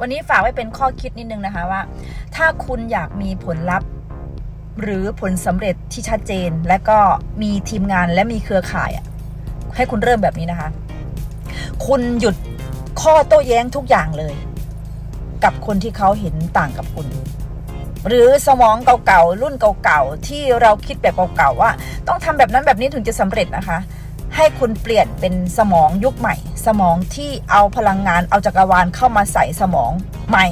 วันนี้ฝากไว้เป็นข้อคิดนิดนึงนะคะว่า ถ้าคุณอยากมีผลลัพธ์ หรือผลสำเร็จที่ชัดเจน และก็มีทีมงานและมีเครือข่ายอะให้คุณเริ่มแบบนี้นะคะ คุณหยุดข้อโต้แย้งทุกอย่างเลย กับคนที่เขาเห็นต่างกับคุณหรือสมองเก่าๆรุ่นเก่าๆที่เราคิดแบบเก่าๆว่า ต้องทำแบบนั้นแบบนี้ถึงจะสำเร็จนะคะ ให้คุณเปลี่ยนเป็นสมองยุคใหม่ สมองที่เอาพลังงานเอาจักรวาลเข้ามาใส่สมองใหม่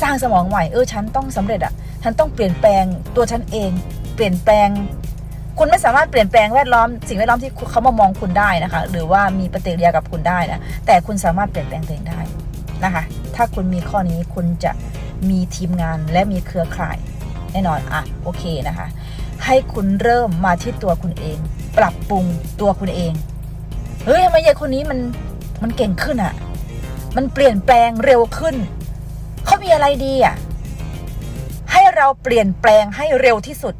สร้างสมองใหม่เออฉันต้องสำเร็จอะฉันต้องเปลี่ยนแปลงตัวฉันเอง เปลี่ยนแปลง คุณไม่สามารถเปลี่ยนแปลงแวดล้อม สิ่งแวดล้อมที่เขามามองคุณได้นะคะ หรือว่ามีปฏิกิริยากับคุณได้นะแต่คุณสามารถเปลี่ยนแปลงตัวเองได้นะคะ ถ้าคุณมีข้อนี้คุณจะมีทีมงานและมีเครือข่ายแน่นอนอะโอเคนะคะ ให้คุณเริ่มมาที่ตัวคุณเอง ปรับปรุงตัวคุณเอง เฮ้ยทำไมยายคนนี้มันมันเก่งขึ้นอะ่ะมันเปลี่ยนแปลงเร็วขึ้น เขามีอะไรดีอะ่ะให้เราเปลี่ยนแปลงให้เร็วที่สุด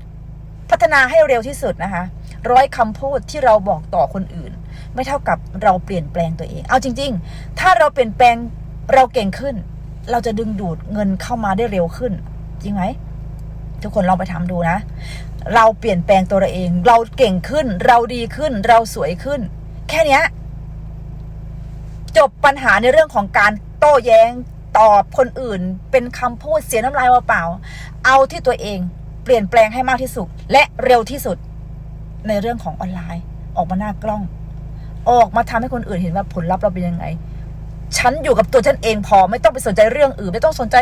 พัฒนาให้เร็วที่สุดนะคะ ร้อยคำพูดที่เราบอกต่อคนอื่น ไม่เท่ากับเราเปลี่ยนแปลงตัวเอง เอาจริง ๆ ถ้าเราเปลี่ยนแปลงเราเก่งขึ้น เราจะดึงดูดเงินเข้ามาได้เร็วขึ้น จริงไหม ทุกคนลองไปทำดูนะ เราเปลี่ยนแปลงตัวเราเอง เราเก่งขึ้น เราดีขึ้น เราสวยขึ้น แค่เนี้ยจบปัญหาในเรื่องของการโต้แย้งตอบคนอื่น เป็นคำพูดเสียน้ำลายเปล่า เอาที่ตัวเองเปลี่ยนแปลงให้มากที่สุด และเร็วที่สุดในเรื่องของออนไลน์ ออกมาหน้ากล้อง ออกมาทำให้คนอื่นเห็นว่าผลลัพธ์เราเป็นยังไง ฉันอยู่กับตัวฉันเองพอไม่ต้องไปสนใจเรื่องอื่น ไม่ต้องสนใจ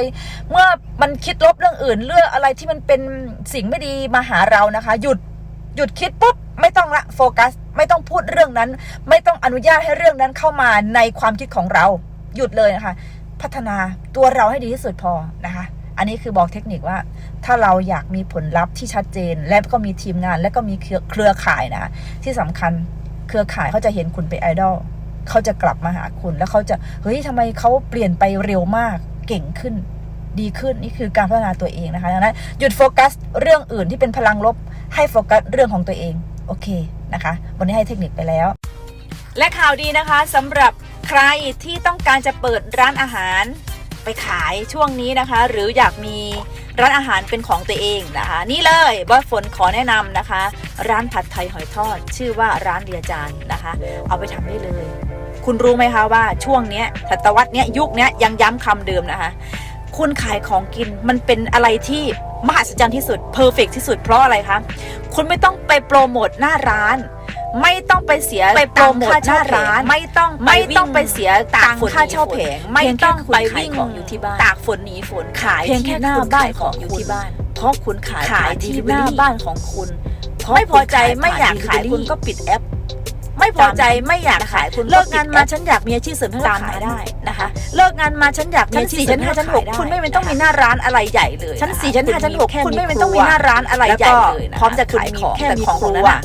เมื่อมันคิดลบเรื่องอื่น เรื่องอะไรที่มันเป็นสิ่งไม่ดีมาหาเรานะคะ หยุดหยุดคิดปุ๊บไม่ต้องละโฟกัส ไม่ต้องพูดเรื่องนั้น ไม่ต้องอนุญาตให้เรื่องนั้นเข้ามาในความคิดของเรา หยุดเลยนะคะ พัฒนาตัวเราให้ดีที่สุดพอนะคะ อันนี้คือบอกเทคนิคว่า ถ้าเราอยากมีผลลัพธ์ที่ชัดเจน และก็มีทีมงาน และก็มีเครือข่ายนะะที่สำคัญเครือข่ายเขาจะเห็นคุณเป็นไอดอล เขาจะกลับมาหาคุณ แล้วเขาจะเฮ้ยทำไมเขาเปลี่ยนไปเร็วมากเก่งขึ้นดีขึ้นนี่คือการพัฒนาตัวเองนะคะดังนั้นหยุดโฟกัสเรื่องอื่นที่เป็นพลังลบ ให้โฟกัสเรื่องของตัวเองโอเคนะคะ วันนี้ให้เทคนิคไปแล้ว และข่าวดีนะคะสำหรับใครที่ต้องการจะเปิดร้านอาหารไปขายช่วงนี้นะคะ หรืออยากมีร้านอาหารเป็นของตัวเองนะคะ นี่เลยบอสฝนขอแนะนำนะคะ ร้านผัดไทยหอยทอด ชื่อว่าร้านเรียจานนะคะ เอาไปทำได้เลย คุณรู้ไหมคะว่าช่วงเนี้ยศตวรรษเนี้ยยุคเนี้ยยังย้ำคำเดิมนะคะ คุณขายของกินมันเป็นอะไรที่มหัศจรรย์ที่สุดเพอร์เฟกที่สุดเพราะอะไรคะคุณไม่ต้องไปโปรโมทหน้าร้าน ไม่ต้องไปเสียไปโปรโมทตังค่หน้าร้าน ไม่ต้องไม่ต้องไปเสียตากตังฝนค่าเช่าหนีฝนแผงไม่เพียงแค่ต้องคุณไปขายวิ่งของอยู่ที่บ้านตากฝนหนีฝนขายเพียงแค่ที่หน้าคุณบ้านขายขขอองงออยู่ยู่ที่ที่บ้าบ้านนเพราะคุณขายขายผ่นที่ delivery หน้าบ้านของคุณไม่พอใจไม่อยากขายผ่นคุณ delivery ก็ปิดแอป ไม่พอใจไม่อยากขายคุณเลิกงานมาฉันอยากมีอาชีพเสริมตามมาได้นะคะ เลิกงานมาฉันอยากมีชั้นอาชีพสี่เสริมชั้นห้าชั้นหกขยได้คุณไม่เป็นต้องมีะะหน้าร้านอะไรใหญ่เลยชั้นสี่ชั้นห้าชั้นหกแค่คุณไม่มีเป็นต้องคมีรัวหน้าร้านอะไรแล้วใหญ่ก็เลยนะพร้อมจะขายขายของแค่แต่มีของครัวนั้นน่ะ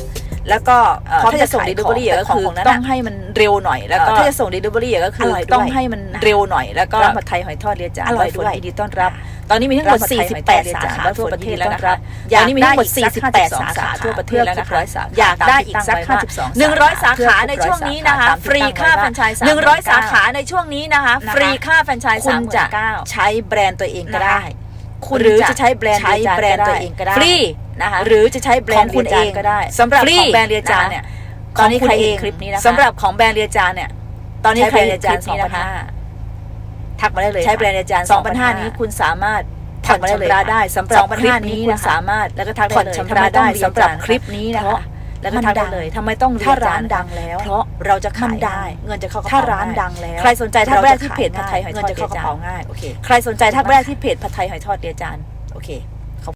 แล้วก็เอ่อพร้อมถ้าจะจะส่งขาย delivery ของก็คือแต่ขนั้นต้องน่ะให้มันเร็วหน่อยแล้วก็เอ่อถ้าจะส่ง delivery ก็คือร่อยด้วยต้องให้มันเร็วหน่อยแล้วก็ร้านผัดไทยหอยทอดเรียจานอร่อยด้วยยินดีต้อนรับ ตอนนี้มีทั้งหมดร้านผัดไทยหอยทอดเรีย48 สาจานขาทั่วประเทศแล้วนะคะอยากตอนนี้มีทั้งหมดได้อีกสัก48 สา52ขาทั่วประเทศแล้วนะคะเพื่อครบร้อยสาขาอยากได้อีกสักตามที่ตั้งไว้ว่า100 สาขาในช่วงนี้นะคะตามที่ฟรีค่าตั้งไว้ว่าแฟรนไชส์100 สาขาในช่วงนี้นะคะนะคะฟรีค่าแฟรนไชส์คุณจะ39,000ใช้แบรนด์ตัวเองก็นะคะได้คุณหรือจะจะใช้แบรนด์ใช้เรียจานแบรนด์ตัวเองก็ได้ฟรี นะคะหรือจะใช้แบรขอนงด์คุณเรียจานเองก็ได้สำหรับฟรีของแบรนด์เรียจานเนี่ยตอนนี้ใครเองคลิปนี้นะคะสำหรับของแบรนด์เรียจานเนี่ย ตอนนี้ใช้ใครแบรนด์เรียจานคลิปนี้นะคะ2,500ทักมาได้เลยใช้แบรนด์เรียจานสองพันห้า2,500นี้นี้คุคุณณสามารถผ่ผ่ออนนชำชำระระได้ได้สำสำหหรัรับบคลิปนี้นี้คุคุณณสาสามารถแล้วก็ทักผ่ได้อนเลยชำระได้ทำมต้องสำหรับเยจานคลิปนี้นะเพราะคะแล้วก็มันทักดัได้งเลยทำไมต้องถ้าเยจร้านดังแล้ว เพราะเราจะมัขานยได้เงินจะเข้ากระถ้าเป๋าร้านง่ยดังแล้ว ใครสนใจทักแรกที่เพจเราจะผัดไทยหอยทอดเงินจะเข้ากระเป๋าง่ายโอเคใครสนใจทักแรกที่เพจผัดไทยหอยทอดเดียจานโอเค